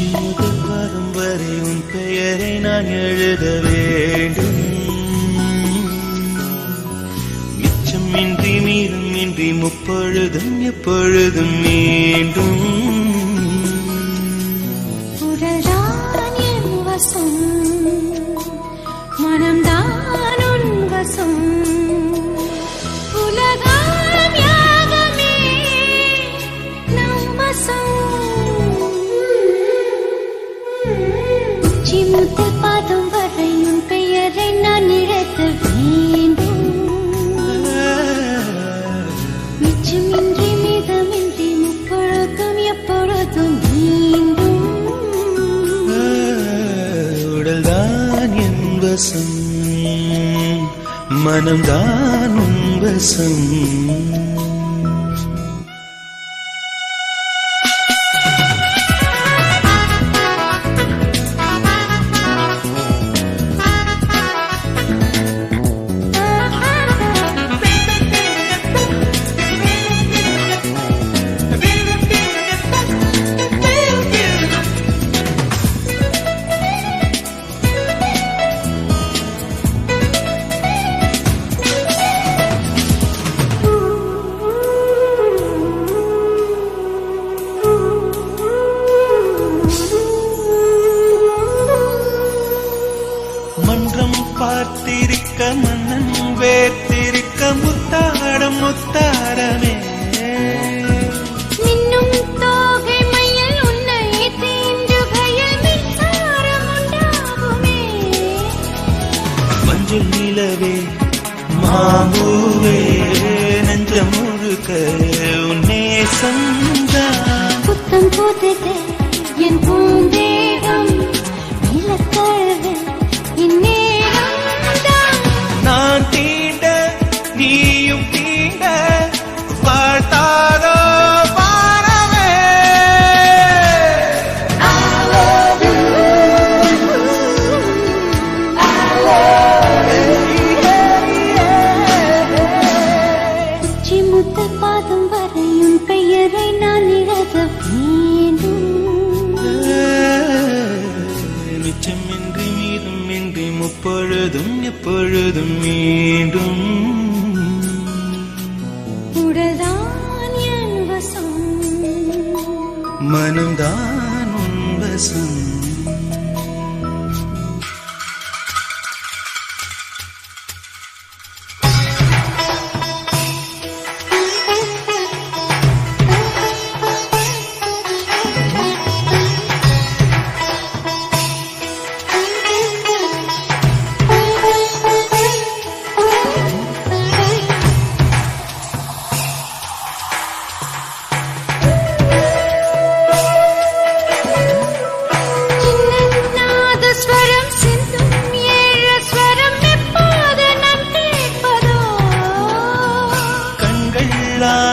உச்சி வரும் வரை உன் பெயரை நான் எழுத வேண்டும். மிச்சமின்றி மீறும் இன்றி முப்பொழுதும் எப்பொழுதும் மீண்டும். மனம்தான் உன் வசம். உச்சி பாதம் வரை உன் பெயரை நான் இழக்க வேண்டும் மிச்சமின்றி மிதமின்றி முப்பொழுதும் எப்பொழுதும் மீண்டும் உடல்தான் என் வசம் மனம்தான் உன் வசம். மன்றம் பார்த்திருக்க மன்னன் வேர்த்திருக்க முத்தாடம் மஞ்சள் நிலவே மாம்பூவே நெஞ்சம் முழுக்க உன்னே சந்தான் புத்தம் புதுது முத்த பாதம் வரை உன் பெயரை நான் இழக வேண்டும். மிச்சமின்றி மீதும் இன்றி முப்பொழுதும் எப்பொழுதும் மீண்டும். உடல்தான் என் வசம். மனம்தான் உன் வசம்.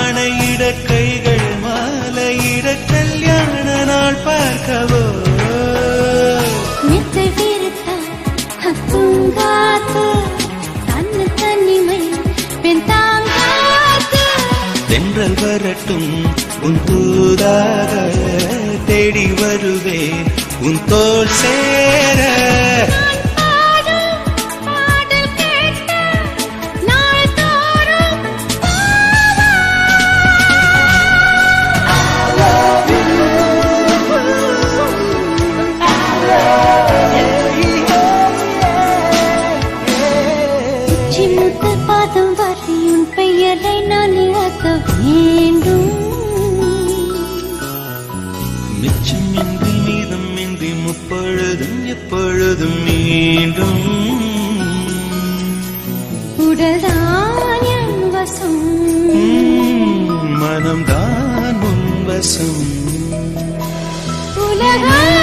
ஆணையிட கைகள் மாலையிட கல்யாண நாள் பார்க்கவோ? தென்றல் வரட்டும் உன் தூதாக தேடி வருவே உன் தோல் சேர எதை நான் இழக்க வேண்டும். மிச்சமின்றி மீதமின்றி முப்பொழுதும் எப்பொழுதும் மீண்டும். உடல்தான் என் வசம். மனம்தான் உன் வசம். உலகம்